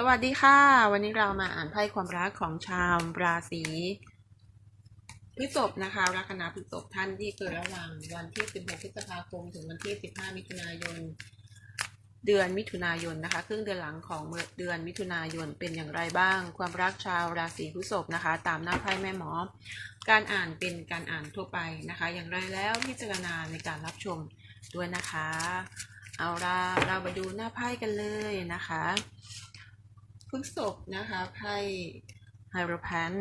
สวัสดีค่ะ วันนี้เรามาอ่านไพ่ความรักของชาวราศีพฤษภนะคะ ลัคนาพฤษภท่านที่เกิดระหว่างวันที่ 16 พฤษภาคม ถึงวันที่ 15 มิถุนายน เดือนมิถุนายนนะคะครึ่งเดือนหลังของเดือนมิถุนายนเป็นอย่างไรบ้าง ความรักชาวราศีพฤษภนะคะ ตามหน้าไพ่แม่หมอ การอ่านเป็นการอ่านทั่วไปนะคะ อย่างไรแล้วพิจารณาในการรับชมด้วยนะคะ เอาละเรามาดูหน้าไพ่กันเลยนะคะ พฤษภนะคะไพ่ไฮโรแพน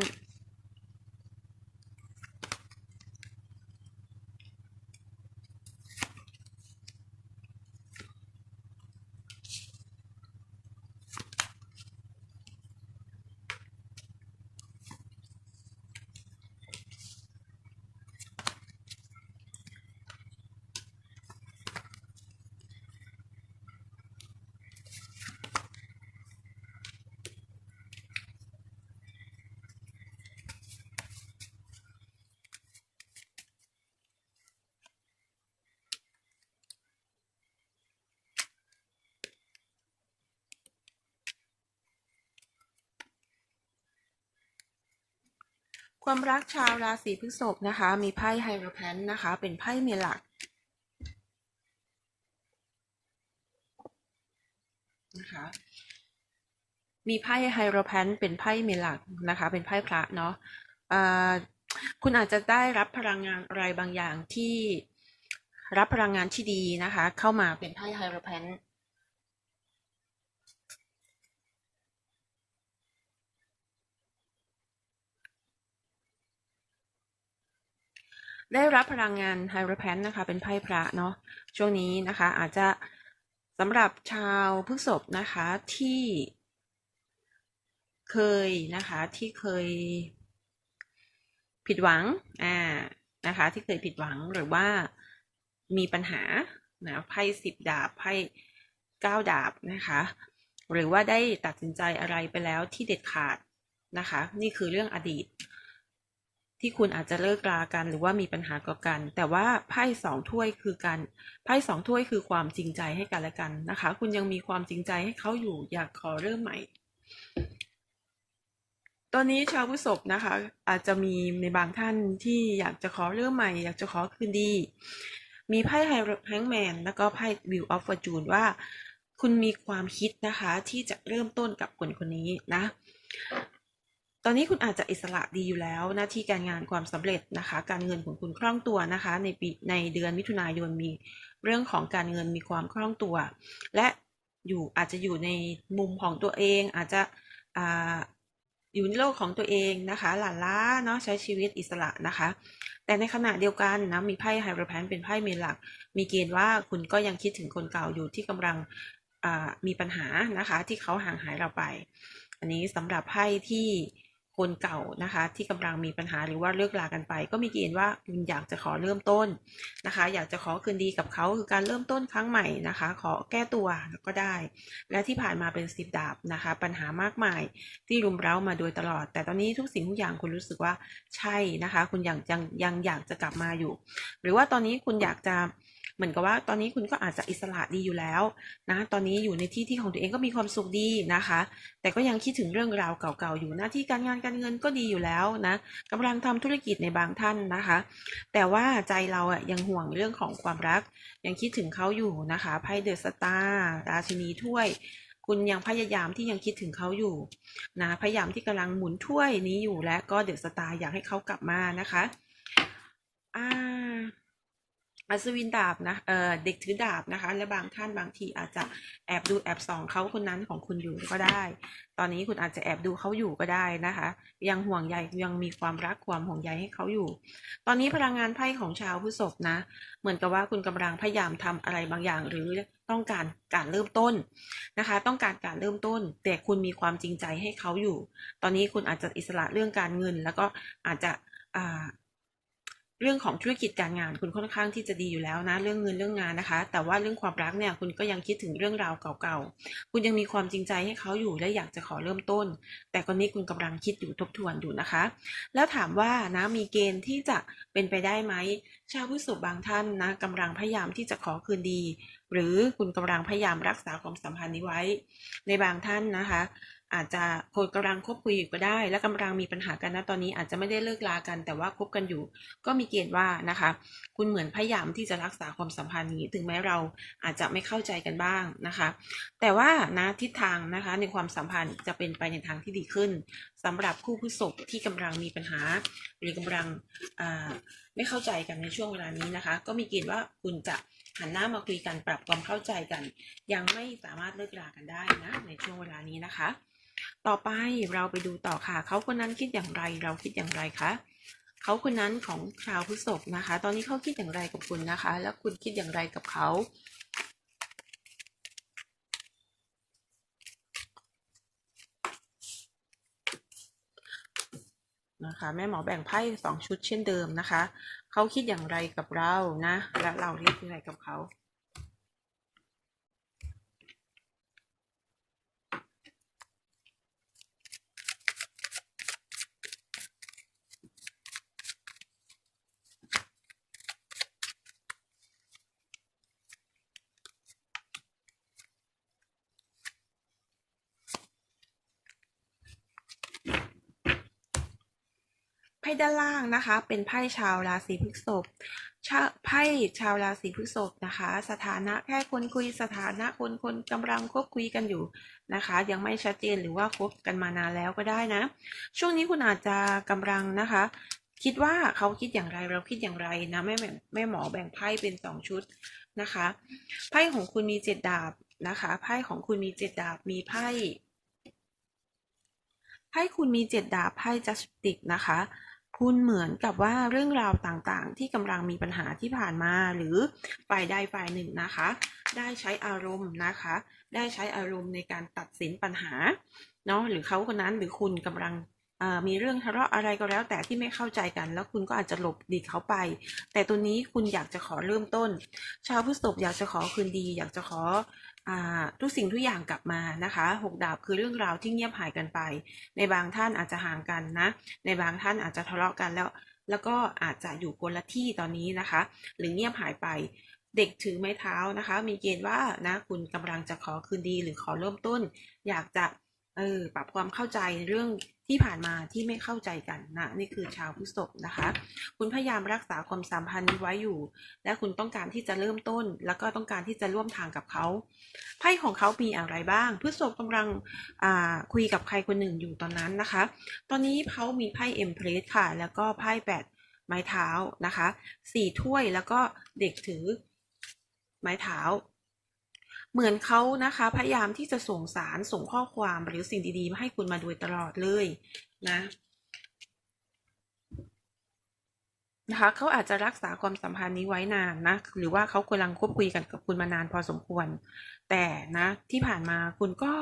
ความรักชาวราศีพฤษภนะคะ มีไพ่ไฮโรแพนนะคะ เป็นไพ่เมลักนะคะมีไพ่ไฮโรแพนเป็นไพ่เมลักนะคะ เป็นไพ่พระเนาะคุณอาจจะได้รับพลังงานอะไรบางอย่างที่รับพลังงานที่ดีนะคะ เข้ามาเป็นไพ่ไฮโรแพน ได้รับพลังงานไฮโรแพนนะคะ เป็นไพ่พระเนาะช่วงนี้นะคะ อาจจะสำหรับชาวพฤษภนะคะที่เคยนะคะที่เคยผิดหวังอ่านะคะ ที่เคยผิดหวังหรือว่ามีปัญหานะไพ่สิบดาบไพ่เก้าดาบนะคะ หรือว่าได้ตัดสินใจอะไรไปแล้วที่เด็ดขาดนะคะ นี่คือเรื่องอดีต ที่คุณอาจจะเลิกรากันหรือว่ามีปัญหาก่อกัน แต่ว่าไพ่สองถ้วยคือการไพ่สองถ้วยคือความจริงใจให้กันและกันนะคะ คุณยังมีความจริงใจให้เขาอยู่อยากขอเริ่มใหม่ ตอนนี้ชาวพฤษภนะคะ อาจจะมีในบางท่านที่อยากจะขอเริ่มใหม่ อยากจะขอคืนดี มีไพ่ไฮแฮงแมนแล้วก็ไพ่วิวออฟฟอร์จูนว่า คุณมีความคิดนะคะที่จะเริ่มต้นกับคนคนนี้นะ อนนี้คุณอาจจะอิสระดีอยู่แล้ว หน้าที่การงานความสำเร็จนะคะ การเงินของคุณคล่องตัวนะคะ ในปีในเดือนมิถุนายนมีเรื่องของการเงินมีความคล่องตัว และอยู่อาจจะอยู่ในมุมของตัวเอง อาจจะอ่าอยู่ในโลกของตัวเองนะคะหลานล้าเนาะใช้ชีวิตอิสระนะคะ แต่ในขณะเดียวกันนะมีไพ่ไฮโรแพนเป็นไพ่เมนหลัก มีเกณฑ์ว่าคุณก็ยังคิดถึงคนเก่าอยู่ที่กำลังมีปัญหานะคะ ที่เขาห่างหายเราไป อันนี้สำหรับไพ่ที่ คนเก่านะคะ ที่กำลังมีปัญหาหรือว่าเลิกลากันไป ก็มีเกณฑ์ว่าคุณอยากจะขอเริ่มต้นนะคะ อยากจะขอคืนดีกับเขาคือการเริ่มต้นครั้งใหม่นะคะ ขอแก้ตัวก็ได้ และที่ผ่านมาเป็นสิบดาบนะคะ ปัญหามากมายที่รุมเร้ามาโดยตลอด แต่ตอนนี้ทุกสิ่งทุกอย่างคุณรู้สึกว่าใช่นะคะ คุณยังยังยังอยากจะกลับมาอยู่ หรือว่าตอนนี้คุณอยากจะ เหมือนกับว่าตอนนี้คุณก็อาจจะอิสระดีอยู่แล้วนะตอนนี้อยู่ในที่ที่ของตัวเองก็มีความสุขดีนะคะ แต่ก็ยังคิดถึงเรื่องราวเก่าๆอยู่หน้าที่การงานการเงินก็ดีอยู่แล้วนะกำลังทำธุรกิจในบางท่านนะคะ แต่ว่าใจเราอะยังห่วงเรื่องของความรัก ยังคิดถึงเขาอยู่นะคะไพ่เดอะสตาร์ราชินีถ้วยคุณยังพยายามที่ยังคิดถึงเขาอยู่นะพยายามที่กำลังหมุนถ้วยนี้อยู่และก็เดอะสตาร์อยากให้เขากลับมานะคะอ่า อัศวินดาบนะเออเด็กถือดาบนะคะ และบางท่านบางทีอาจจะแอบดูแอบส่องเขาคนนั้นของคุณอยู่ก็ได้ ตอนนี้คุณอาจจะแอบดูเขาอยู่ก็ได้นะคะ ยังห่วงใยยังมีความรักความห่วงใยให้เขาอยู่ ตอนนี้พลังงานไพ่ของชาวพฤษภนะ เหมือนกับว่าคุณกำลังพยายามทำอะไรบางอย่างหรือต้องการการเริ่มต้นนะคะ ต้องการการเริ่มต้น แต่คุณมีความจริงใจให้เขาอยู่ ตอนนี้คุณอาจจะอิสระเรื่องการเงิน แล้วก็อาจจะอ่า เรื่องของธุรกิจการงานคุณค่อนข้างที่จะดีอยู่แล้วนะ เรื่องเงินเรื่องงานนะคะ แต่ว่าเรื่องความรักเนี่ยคุณก็ยังคิดถึงเรื่องราวเก่าๆ คุณยังมีความจริงใจให้เขาอยู่และอยากจะขอเริ่มต้น แต่ตอนนี้คุณกำลังคิดอยู่ทบทวนอยู่นะคะ แล้วถามว่านะมีเกณฑ์ที่จะเป็นไปได้ไหมชาวพฤษภบางท่านนะกำลังพยายามที่จะขอคืนดี หรือคุณกำลังพยายามรักษาความสัมพันธ์นี้ไว้ ในบางท่านนะคะ อาจจะคนกำลังคบคุยอยู่ก็ได้ และกำลังมีปัญหากันนะตอนนี้อาจจะไม่ได้เลิกลากัน แต่ว่าคบกันอยู่ ก็มีเกณฑ์ว่านะคะ คุณเหมือนพยายามที่จะรักษาความสัมพันธ์นี้ ถึงแม้เราอาจจะไม่เข้าใจกันบ้างนะคะ แต่ว่านะทิศทางนะคะในความสัมพันธ์จะเป็นไปในทางที่ดีขึ้นสำหรับคู่พฤษภที่กำลังมีปัญหา หรือกำลังไม่เข้าใจกันในช่วงเวลานี้นะคะ ก็มีเกณฑ์ว่าคุณจะหันหน้ามาคุยกันปรับความเข้าใจกัน ยังไม่สามารถเลิกรากันได้นะในช่วงเวลานี้นะคะ ต่อไปเราไปดูต่อค่ะ เขาคนนั้นคิดอย่างไร เราคิดอย่างไรคะเขาคนนั้นของชาวพฤษภนะคะ ตอนนี้เขาคิดอย่างไรกับคุณนะคะ แล้วคุณคิดอย่างไรกับเขานะคะแม่หมอแบ่งไพ่สองชุดเช่นเดิมนะคะ เขาคิดอย่างไรกับเรานะ และเราคิดอย่างไรกับเขา พ่ด้านล่างนะคะ เป็นไพ่ชาวราศีพฤษภไพ่ชาวราศีพฤษภนะคะ สถานะแค่คนคุยสถานะคนคนกำลังคบคุยกันอยู่นะคะ ยังไม่ชัดเจนหรือว่าคบกันมานานแล้วก็ได้นะ ช่วงนี้คุณอาจจะกำลังนะคะ คิดว่าเขาคิดอย่างไรเราคิดอย่างไรนะแม่แม่แม่หมอแบ่งไพ่เป็นสองชุดนะคะไพ่ของคุณมีเจ็ดดาบนะคะไพ่ของคุณมีเจ็ดดาบมีไพ่ไพ่คุณมีเจ็ดดาบไพ่จัสติกนะคะ คุณเหมือนกับว่าเรื่องราวต่างๆ ที่กำลังมีปัญหาที่ผ่านมา หรือฝ่ายใดฝ่ายหนึ่งนะคะ ได้ใช้อารมณ์นะคะ ได้ใช้อารมณ์ในการตัดสินปัญหาเนาะหรือเขาคนนั้นหรือคุณกำลังมีเรื่องทะเลาะอะไรก็แล้ว แต่ที่ไม่เข้าใจกัน แล้วคุณก็อาจจะหลบดีเขาไป แต่ตัวนี้คุณอยากจะขอเริ่มต้น ชาวพฤษภอยากจะขอคืนดี อยากจะขอ ทุกสิ่งทุกอย่างกลับมานะคะหกดาบคือเรื่องราวที่เงียบหายกันไป ในบางท่านอาจจะห่างกันนะ ในบางท่านอาจจะทะเลาะกันแล้ว แล้วก็อาจจะอยู่คนละที่ตอนนี้นะคะ หรือเงียบหายไปเด็กถือไม้เท้านะคะ มีเกณฑ์ว่านะคุณกำลังจะขอคืนดีหรือขอเริ่มต้น อยากจะเออปรับความเข้าใจเรื่อง ที่ผ่านมาที่ไม่เข้าใจกันนะนี่คือชาวพฤษภนะคะ คุณพยายามรักษาความสัมพันธ์นี้ไว้อยู่ และคุณต้องการที่จะเริ่มต้น แล้วก็ต้องการที่จะร่วมทางกับเขาไพ่ของเขามีอะไรบ้างพฤษภกำลังคุยกับใครคนหนึ่งอยู่ตอนนั้นนะคะ ตอนนี้เขามีไพ่เอ็มเพรสค่ะ แล้วก็ไพ่แปดไม้เท้านะคะสี่ถ้วยแล้วก็เด็กถือไม้เท้า เหมือนเขานะคะ พยายามที่จะส่งสารส่งข้อความหรือสิ่งดีๆ มาให้คุณมาโดยตลอดเลยนะนะคะเขาอาจจะรักษาความสัมพันธ์นี้ไว้นานนะ หรือว่าเขากำลังคบคุยกันกับคุณมานานพอสมควร แต่นะที่ผ่านมาคุณก็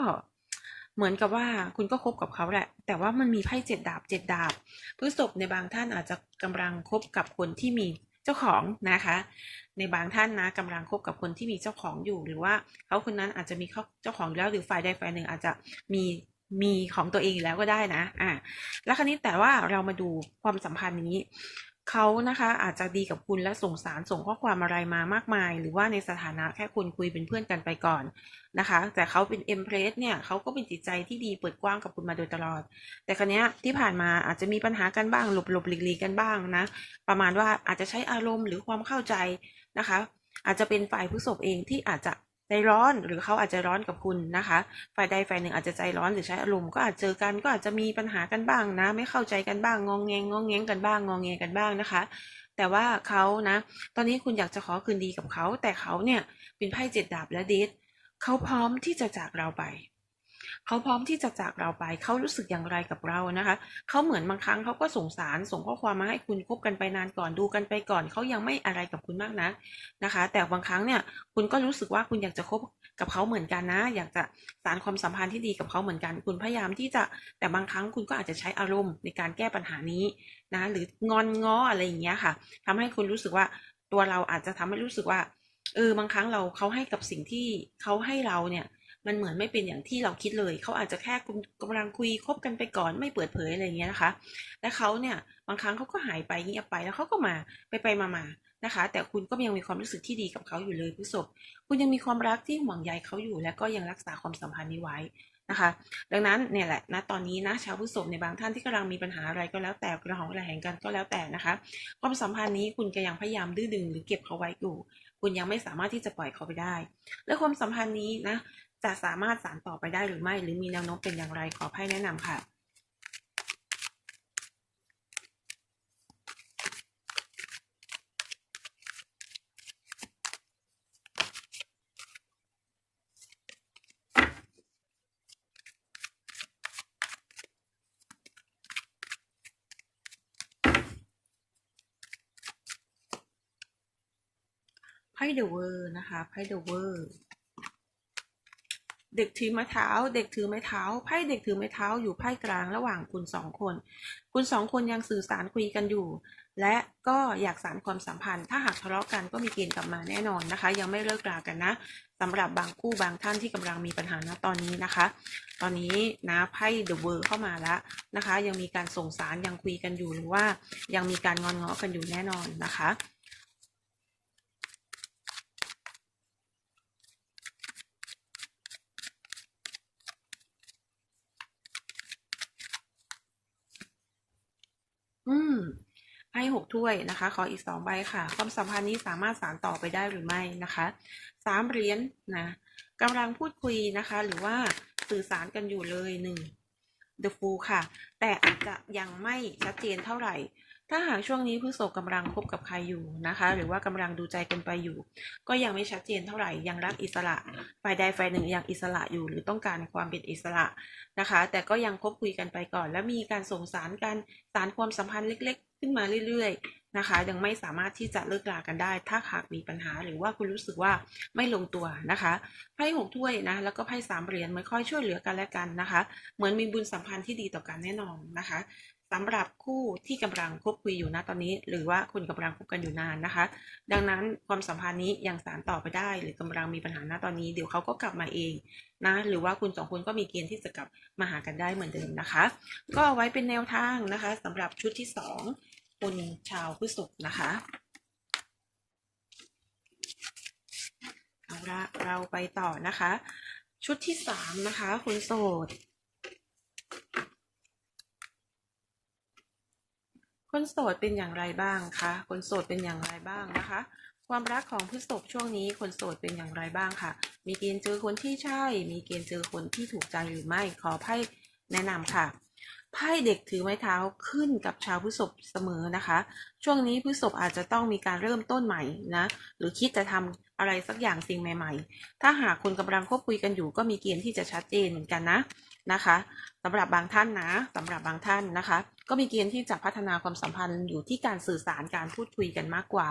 เหมือนกับว่าคุณก็คบกับเขาแหละ แต่ว่ามันมีไพ่เจ็ดดาบเจ็ดดาบพฤษภในบางท่านอาจจะกำลังคบกับคนที่มี เจ้าของนะคะ ในบางท่านนะกำลังคบกับคนที่มีเจ้าของอยู่ หรือว่าเขาคนนั้นอาจจะมีเจ้าของอยู่แล้วหรือฝ่ายใดฝ่ายหนึ่งอาจจะมีมีของตัวเองอยู่แล้วก็ได้นะ อ่า แล้วคราวนี้แต่ว่าเรามาดูความสัมพันธ์นี้ เขานะคะอาจจะดีกับคุณและส่งสารส่งข้อความอะไรมามากมาย หรือว่าในสถานะแค่คุณคุยเป็นเพื่อนกันไปก่อนนะคะ แต่เขาเป็นเอ็มเพรสเนี่ยเขาก็เป็นจิตใจที่ดีเปิดกว้างกับคุณมาโดยตลอด แต่ครั้นี้ที่ผ่านมาอาจจะมีปัญหากันบ้างหลบหลบหลีกหลีกกันบ้างนะ ประมาณว่าอาจจะใช้อารมณ์หรือความเข้าใจนะคะ อาจจะเป็นฝ่ายผู้ศพเองที่อาจจะ ใจร้อนหรือเขาอาจจะร้อนกับคุณนะคะ ฝ่ายใดฝ่ายหนึ่งอาจจะใจร้อนหรือใช้อารมณ์ก็อาจเจอกันก็อาจจะมีปัญหากันบ้างนะ ไม่เข้าใจกันบ้างงองแงงงองแงงกันบ้างงองแงกันบ้างนะคะ แต่ว่าเขานะ ตอนนี้คุณอยากจะขอคืนดีกับเขา แต่เขาเนี่ยเป็นไพ่เจ็ดดาบและดิสเขาพร้อมที่จะจากเราไป เขาพร้อมที่จะจากเราไป เขารู้สึกอย่างไรกับเรานะคะ เขาเหมือนบางครั้งเขาก็สงสารส่งข้อความมาให้คุณคบกันไปนานก่อนดูกันไปก่อน เขายังไม่อะไรกับคุณมากนะนะคะ แต่บางครั้งเนี่ยคุณก็รู้สึกว่าคุณอยากจะคบกับเขาเหมือนกันนะ อยากจะสานความสัมพันธ์ที่ดีกับเขาเหมือนกัน คุณพยายามที่จะแต่บางครั้งคุณก็อาจจะใช้อารมณ์ในการแก้ปัญหานี้นะ หรืองอนง้ออะไรอย่างเงี้ยค่ะทำให้คุณรู้สึกว่าตัวเราอาจจะทำให้รู้สึกว่าเออบางครั้งเราเขาให้กับสิ่งที่เขาให้เราเนี่ย มันเหมือนไม่เป็นอย่างที่เราคิดเลย เขาอาจจะแค่กำลังคุยคบกันไปก่อนไม่เปิดเผยอะไรอย่างเงี้ยนะคะ และเขาเนี่ยบางครั้งเขาก็หายไปเงียบไปแล้วเขาก็มาไปไปมามานะคะ แต่คุณก็ยังมีความรู้สึกที่ดีกับเขาอยู่เลยพฤษภคุณยังมีความรักที่ห่วงใยเขาอยู่ และก็ยังรักษาความสัมพันธ์นี้ไว้นะคะ ดังนั้นเนี่ยแหละนะตอนนี้นะชาวพฤษภในบางท่านที่กำลังมีปัญหาอะไรก็แล้วแต่กระหองกระแหงกันก็แล้วแต่นะคะ ความสัมพันธ์นี้คุณก็ยังพยายามดื้อดึงหรือเก็บเขาไว้อยู่คุณยังไม่สามารถที่จะปล่อยเขาไปได้ และความสัมพันธ์นี้นะ จะสามารถสานต่อไปได้หรือไม่ หรือมีแนวโน้มเป็นอย่างไรขอไพ่แนะนำค่ะไพ่เดอะเวอร์นะคะไพ่เดอะเวอร์ เด็กถือไม้เท้า เด็กถือไม้เท้า ไพ่เด็กถือไม้เท้าอยู่ไพ่กลางระหว่างคุณสองคน คุณสองคนยังสื่อสารคุยกันอยู่ และก็อยากสานความสัมพันธ์ ถ้าหากทะเลาะกันก็มีเกณฑ์กลับมาแน่นอนนะคะ ยังไม่เลิกรากันนะสำหรับบางคู่บางท่านที่กำลังมีปัญหาณตอนนี้นะคะ ตอนนี้นะไพ่เดอะเวอร์เข้ามาแล้วนะคะ ยังมีการส่งสารยังคุยกันอยู่หรือว่า ยังมีการงอนง้อกันอยู่แน่นอนนะคะ อืม ให้หกถ้วยนะคะ ขออีกสองใบค่ะ ความสัมพันธ์นี้สามารถสานต่อไปได้หรือไม่นะคะสามเหรียญนะกำลังพูดคุยนะคะ หรือว่าสื่อสารกันอยู่เลยหนึ่ง The Fool ค่ะ แต่อาจจะยังไม่ชัดเจนเท่าไหร่ ถ้าหากช่วงนี้พฤษภกำลังคบกับใครอยู่นะคะ หรือว่ากำลังดูใจกันไปอยู่ ก็ยังไม่ชัดเจนเท่าไหร่ยังรักอิสระฝ่ายใดฝ่ายหนึ่งยังอิสระอยู่ หรือต้องการความเป็นอิสระนะคะ แต่ก็ยังคบคุยกันไปก่อน และมีการส่งสารการสารความสัมพันธ์เล็ก ๆ ขึ้นมาเรื่อย ๆ นะคะ ยังไม่สามารถที่จะเลิกรากันได้ ถ้าหากมีปัญหาหรือว่าคุณรู้สึกว่าไม่ลงตัวนะคะไพ่หกถ้วยนะแล้วก็ไพ่สามเหรียญมันค่อยช่วยเหลือกันและกันนะคะ เหมือนมีบุญสัมพันธ์ที่ดีต่อกันแน่นอนนะคะ สำหรับคู่ที่กำลังคบคุยอยู่นะตอนนี้ หรือว่าคุณกำลังคบกันอยู่นานนะคะ ดังนั้นความสัมพันธ์นี้ยังสานต่อไปได้ หรือกำลังมีปัญหาณตอนนี้ เดี๋ยวเขาก็กลับมาเองนะหรือว่าคุณสองคนก็มีเกณฑ์ที่จะกลับมาหากันได้เหมือนเดิมนะคะ ก็เอาไว้เป็นแนวทางนะคะสำหรับชุดที่สองคนชาวพฤษภนะคะเอาละเราไปต่อนะคะ ชุดที่สามนะคะคนโสด คนโสดเป็นอย่างไรบ้างคะ คนโสดเป็นอย่างไรบ้างนะคะ ความรักของพฤษภช่วงนี้คนโสดเป็นอย่างไรบ้างค่ะ มีเกณฑ์เจอคนที่ใช่ มีเกณฑ์เจอคนที่ถูกใจหรือไม่ ขอไพ่แนะนำค่ะไพ่เด็กถือไม้เท้าขึ้นกับชาวพฤษภเสมอนะคะ ช่วงนี้พฤษภอาจจะต้องมีการเริ่มต้นใหม่นะ หรือคิดจะทำอะไรสักอย่างสิ่งใหม่ ๆ ถ้าหากคุณกำลังคบคุยกันอยู่ก็มีเกณฑ์ที่จะชัดเจนเหมือนกันนะ นะคะสำหรับบางท่านนะสำหรับบางท่านนะคะ ก็มีเกณฑ์ที่จะพัฒนาความสัมพันธ์อยู่ที่การสื่อสารการพูดคุยกันมากกว่า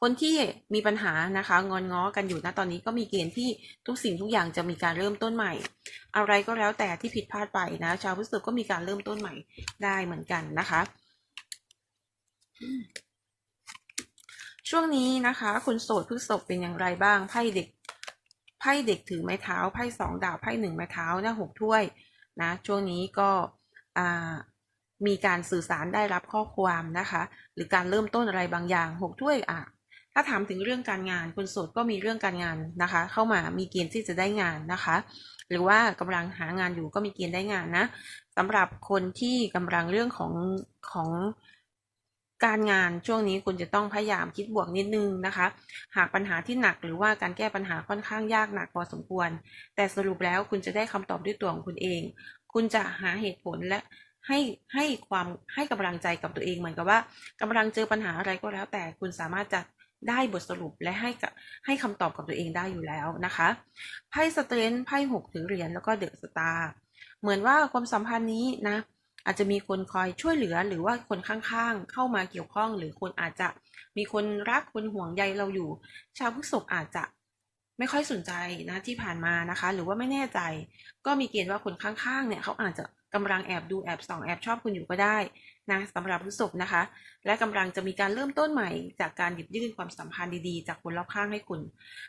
คนที่มีปัญหานะคะงอนง้อกันอยู่นะตอนนี้ก็มีเกณฑ์ที่ทุกสิ่งทุกอย่างจะมีการเริ่มต้นใหม่ อะไรก็แล้วแต่ที่ผิดพลาดไปนะ ชาวพฤษภก็มีการเริ่มต้นใหม่ได้เหมือนกันนะคะช่วงนี้นะคะคุณโสดพฤษภเป็นอย่างไรบ้างไพ่เด็กไพ่เด็กถือไม้เท้าไพ่สองดาบไพ่หนึ่งไม้เท้านะหกถ้วย นะช่วงนี้ก็มีการสื่อสารได้รับข้อความนะคะ หรือการเริ่มต้นอะไรบางอย่างหกถ้วยอะถ้าถามถึงเรื่องการงานคนโสดก็มีเรื่องการงานนะคะ เข้ามามีเกณฑ์ที่จะได้งานนะคะ หรือว่ากำลังหางานอยู่ก็มีเกณฑ์ได้งานนะสำหรับคนที่กำลังเรื่องของของ การงานช่วงนี้คุณจะต้องพยายามคิดบวกนิดนึงนะคะ หากปัญหาที่หนักหรือว่าการแก้ปัญหาค่อนข้างยากหนักพอสมควร แต่สรุปแล้วคุณจะได้คำตอบด้วยตัวของคุณเอง คุณจะหาเหตุผลและให้ให้ความให้กำลังใจกับตัวเองเหมือนกับว่ากำลังเจอปัญหาอะไรก็แล้ว แต่คุณสามารถจะได้บทสรุปและให้กับให้คำตอบกับตัวเองได้อยู่แล้วนะคะไพ่สเตรนไพ่หกถึงเหรียญแล้วก็เดอะสตาร์เหมือนว่าความสัมพันธ์นี้นะ อาจจะมีคนคอยช่วยเหลือหรือว่าคนข้างๆ เข้ามาเกี่ยวข้อง หรือคนอาจจะมีคนรักคนห่วงใยเราอยู่ ชาวพฤษภอาจจะ ไม่ค่อยสนใจนะที่ผ่านมานะคะ หรือว่าไม่แน่ใจ ก็มีเกณฑ์ว่าคนข้างๆเนี่ยเขาอาจจะกำลังแอบดูแอบส่องแอบชอบคุณอยู่ก็ได้นะสำหรับพฤษภนะคะ และกำลังจะมีการเริ่มต้นใหม่ จากการหยิบยื่นความสัมพันธ์ดีๆ จากคนรอบข้างให้คุณ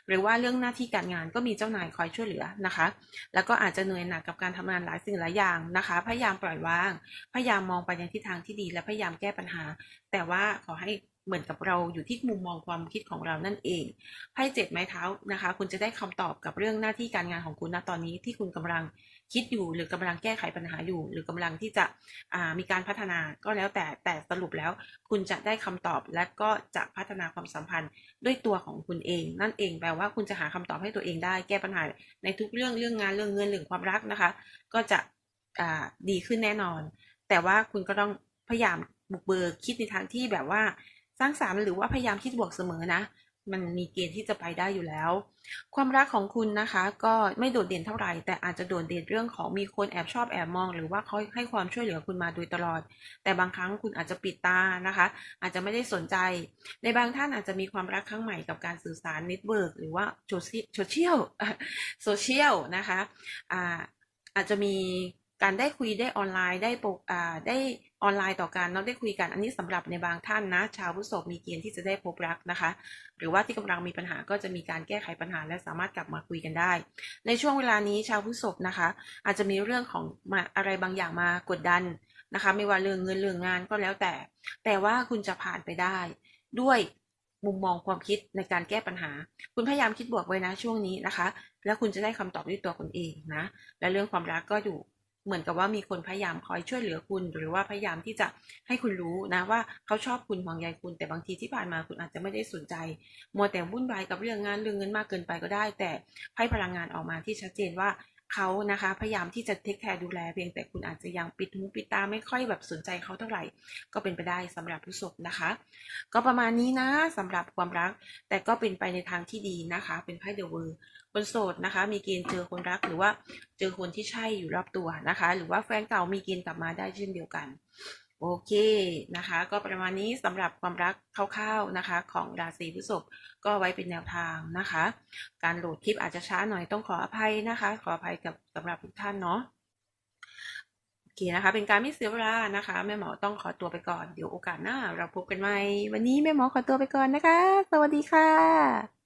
หรือว่าเรื่องหน้าที่การงานก็มีเจ้านายคอยช่วยเหลือนะคะ แล้วก็อาจจะเหนื่อยหนักกับการทำงานหลายสิ่งหลายอย่างนะคะ พยายามปล่อยวาง พยายามมองไปในทิศทางที่ดี และพยายามแก้ปัญหา แต่ว่าขอให้ เหมือนกับเราอยู่ที่มุมมองความคิดของเรานั่นเองไพ่เจ็ดไม้เท้านะคะ คุณจะได้คำตอบกับเรื่องหน้าที่การงานของคุณณตอนนี้ที่คุณกำลังคิดอยู่หรือกำลังแก้ไขปัญหาอยู่ หรือกำลังที่จะมีการพัฒนาก็แล้วแต่แต่สรุปแล้ว คุณจะได้คำตอบและก็จะพัฒนาความสัมพันธ์ด้วยตัวของคุณเอง นั่นเองแปลว่าคุณจะหาคำตอบให้ตัวเองได้แก้ปัญหาในทุกเรื่องเรื่องงานเรื่องเงินเรื่องความรักนะคะ ก็จะดีขึ้นแน่นอน แต่ว่าคุณก็ต้องพยายามบุกเบิกคิดในทางที่แบบว่า สร้างสารรค์หรือว่าพยายามคิดบวกเสมอนะ มันมีเกณฑ์ที่จะไปได้อยู่แล้ว ความรักของคุณนะคะ ก็ไม่โดดเด่นเท่าไหร่ แต่อาจจะโดดเด่นเรื่องของมีคนแอบชอบแอบมอง หรือว่าเขาให้ความช่วยเหลือคุณมาโดยตลอด แต่บางครั้งคุณอาจจะปิดตานะคะ อาจจะไม่ได้สนใจ ในบางท่านอาจจะมีความรักครั้งใหม่กับการสื่อสารเน็ตเวิร์กหรือว่าโซเชียลโซเชียลนะคะออาจจะมี การได้คุยได้ออนไลน์ได้ปกอ่าได้ออนไลน์ต่อการเนาะได้คุยกันอันนี้สำหรับในบางท่านนะ ชาวพุทธมีเกณฑ์ที่จะได้พบรักนะคะ หรือว่าที่กำลังมีปัญหาก็จะมีการแก้ไขปัญหา และสามารถกลับมาคุยกันได้ ในช่วงเวลานี้ชาวพุทธนะคะ อาจจะมีเรื่องของมาอะไรบางอย่างมากดดันนะคะ ไม่ว่าเรื่องเงินเรื่องงานก็แล้วแต่ แต่ว่าคุณจะผ่านไปได้ ด้วยมุมมองความคิดในการแก้ปัญหา คุณพยายามคิดบวกไว้นะช่วงนี้นะคะ แล้วคุณจะได้คำตอบด้วยตัวคุณเองนะ และเรื่องความรักก็อยู่ เหมือนกับว่ามีคนพยายามคอยช่วยเหลือคุณ หรือว่าพยายามที่จะให้คุณรู้นะว่าเขาชอบคุณห่วงใยคุณ แต่บางทีที่ผ่านมาคุณอาจจะไม่ได้สนใจ มัวแต่วุ่นวายกับเรื่องงานเรื่องเงินมากเกินไปก็ได้ แต่ให้พลังงานออกมาที่ชัดเจนว่า เขานะคะพยายามที่จะเทคแคร์ดูแลเพียงแต่คุณอาจจะยังปิดหูปิดตาไม่ค่อยแบบสนใจเขาเท่าไหร่ ก็เป็นไปได้สำหรับผู้ศพนะคะ ก็ประมาณนี้นะสำหรับความรัก แต่ก็เป็นไปในทางที่ดีนะคะ เป็นไพ่เดอะเวอร์คนโสดนะคะ มีเกณฑ์เจอคนรักหรือว่าเจอคนที่ใช่อยู่รอบตัวนะคะ หรือว่าแฟนเก่ามีเกณฑ์กลับมาได้เช่นเดียวกัน โอเคนะคะ ก็ประมาณนี้สำหรับความรักคร่าวๆนะคะ ของราศีพฤษภก็ไว้เป็นแนวทางนะคะ การโหลดคลิปอาจจะช้าหน่อยต้องขออภัยนะคะ ขออภัยกับสำหรับทุกท่านเนาะโอเคนะคะ เป็นการไม่เสียเวลานะคะแม่หมอต้องขอตัวไปก่อนเดี๋ยวโอกาสหน้า เราพบกันใหม่วันนี้แม่หมอขอตัวไปก่อนนะคะ สวัสดีค่ะ